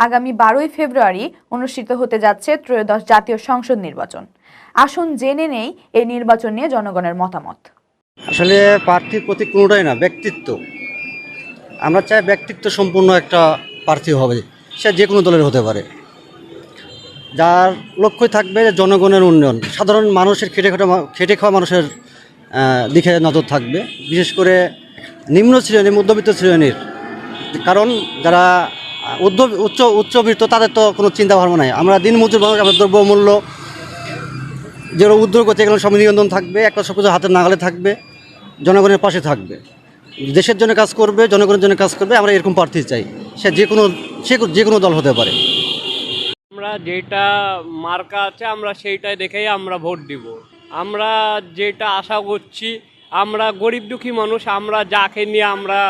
আগামী বারোই ফেব্রুয়ারি অনুষ্ঠিত হতে যাচ্ছে ত্রয়োদশ জাতীয় সংসদ নির্বাচন। আসুন জেনে নেই এই নির্বাচন নিয়ে জনগণের মতামত। আসলে প্রার্থীর প্রতি কোনোটাই না, ব্যক্তিত্ব। আমরা চাই ব্যক্তিত্ব সম্পূর্ণ একটা প্রার্থী হবে, সে যে কোনো দলের হতে পারে। যার লক্ষ্যই থাকবে জনগণের উন্নয়ন। সাধারণ মানুষের খেটে মা- খেটে খাওয়া মানুষের দিকে নজর থাকবে। বিশেষ করে নিম্ন শ্রেণি মধ্যবিত্ত শ্রেণির। কারণ যারা উদ্ধ উচ্চ, উচ্চবিত্ত, তাদের তো কোনো চিন্তা ভাবনা নাই। আমরা দিন মজুর মানুষ আমাদের দ্রব্যমূল্য যেগুলো উদ্যোগ করতে এগুলো সব থাকবে একটা সব কিছু হাতের নাগালে থাকবে, জনগণের পাশে থাকবে। দেশের জন্য কাজ করবে, জনগণের জন্য কাজ করবে, আমরা এরকম প্রার্থী চাই। সে যে কোনো, সে যে কোনো দল হতে পারে। আমরা যেটা মার্কা আছে, আমরা সেইটাই দেখেই আমরা ভোট দিব। আমরা যেটা আশা করছি, আমরা গরিব দুঃখী মানুষ, আমরা যাকে নিয়ে আমরা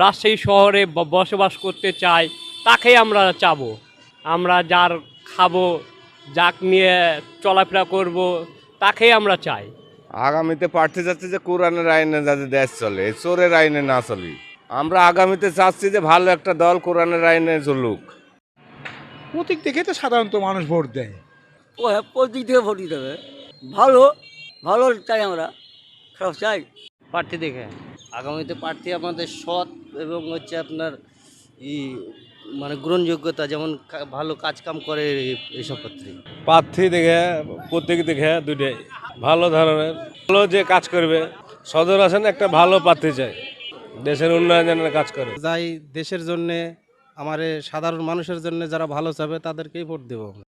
রাজশাহী শহরে বসবাস করতে চাই তাকেই আমরা চাবো। আমরা যার খাব যাক নিয়ে চলাফেরা করব তাকেই আমরা চাই। আগামীতে প্রার্থী যাচ্ছে যে কোরআনের আইনে যাতে দেশ চলে চোরের আইনে না চলি। আমরা আগামীতে চাচ্ছি যে ভালো একটা দল কোরআনের আইনে চলুক। প্রতীক দেখে তো সাধারণত মানুষ ভোট দেয়। ও হ্যাঁ প্রতীক থেকে ভোট দিতে হবে। ভালো ভালো চাই আমরা। খারাপ চাই। প্রার্থী দেখে। আগামীতে প্রার্থী আমাদের সৎ এবং হচ্ছে আপনার ই মানে গ্রহণযোগ্যতা যেমন ভালো কাজ কাম করে এই- এইসব ক্ষেত্রে প্রার্থী দেখে প্রত্যেক দেখে দুটাই ভালো ধরনের ভালো যে কাজ করবে সদর আসেন একটা ভালো প্রার্থী চাই। দেশের উন্নয়নের কাজ করে। যাই দেশের জন্যে আমার সাধারণ মানুষের জন্য যারা ভালো চাবে তাদেরকেই ভোট দেবো আমরা।